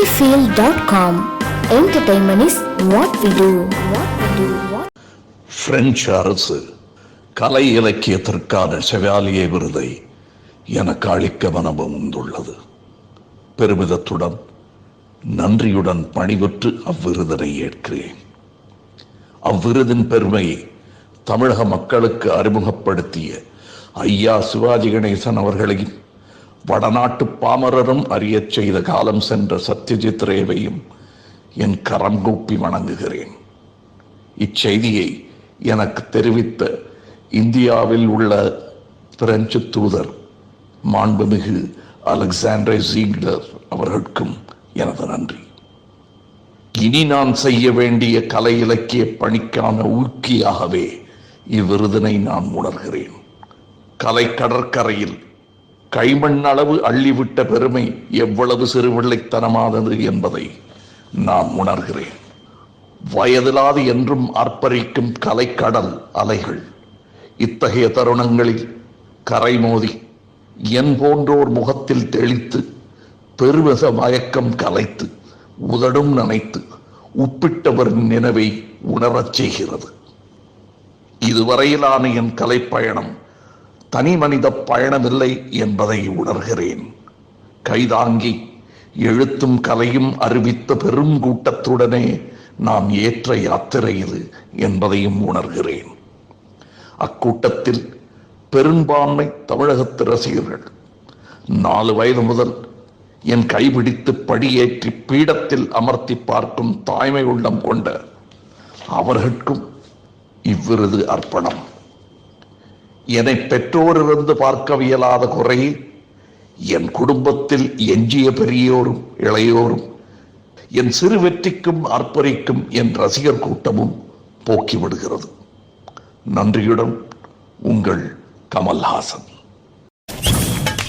Cinefield.com. Entertainment is what we do. French அரசு கலை இலக்கியத்திற்கான செவாலிய விருதை எனக்கு அளிக்க மனமும் வந்துள்ளது பெருமிதத்துடன் நன்றியுடன் பணிவுற்று அவ்விருதினை ஏற்கிறேன் அவ்விருதின் பெருமையை தமிழக மக்களுக்கு அறிமுகப்படுத்திய ஐயா சிவாஜி கணேசன் அவர்களையும் வடநாட்டு பாமரரும் அறியச் செய்த காலம் சென்ற சத்யஜித் ரேவையும் என் கரம் கூப்பி வணங்குகிறேன். இச்செய்தியை எனக்கு தெரிவித்த இந்தியாவில் உள்ள பிரெஞ்சு தூதர் மாண்புமிகு அலெக்சாண்டர் ஜீக்லர் அவர்களுக்கும் எனது நன்றி. இனி நான் செய்ய வேண்டிய கலை இலக்கிய பணிக்கான ஊக்கியாகவே இவ்விருதினை நான் உணர்கிறேன். கலை கடற்கரையில் கைமண் அளவு அள்ளிவிட்ட பெருமை எவ்வளவு சிறுபிள்ளைத்தனமானது என்பதை நான் உணர்கிறேன். வயதிலாது என்றும் அர்ப்பரிக்கும் கலைக்கடல் அலைகள் இத்தகைய தருணங்களில் கரை மோதி என் போன்றோர் முகத்தில் தெளித்து பெருமித மயக்கம் கலைத்து உதடும் நனைத்து உப்பிட்டவரின் நினைவை உணரச் செய்கிறது. இதுவரையிலான என் கலைப்பயணம் தனி மனித பயணமில்லை என்பதை உணர்கிறேன். கைதாங்கி எழுத்தும் கலையும் அறிவித்த பெருங்கூட்டத்துடனே நாம் ஏற்ற யாத்திரை இது என்பதையும் உணர்கிறேன். அக்கூட்டத்தில் பெரும்பான்மை தமிழகத்து ரசிகர்கள். நாலு வயது முதல் என் கைபிடித்து படியேற்றி பீடத்தில் அமர்த்தி பார்க்கும் தாய்மை உள்ளம் கொண்ட அவர்களுக்கும் இவ்விருது அர்ப்பணம். என்னை பெற்றோரிருந்து பார்க்கவியலாத குறை என் குடும்பத்தில் எஞ்சிய பெரியோரும் இளையோரும் என் சிறு வெற்றிக்கும் அர்ப்பரிக்கும் என் ரசிகர் கூட்டமும் போக்கிவிடுகிறது. நன்றியுடன் உங்கள் கமல்ஹாசன்.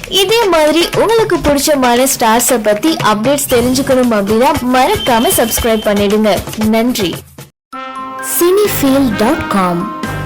இதே மாதிரி உங்களுக்கு பிடிச்சமான ஸ்டார்ஸ பத்தி அப்டேட்ஸ் தெரிஞ்சுக்கணும் அப்படின்னா மறக்காம சப்ஸ்கிரைப் பண்ணிடுங்க. நன்றி. Cinephile dot com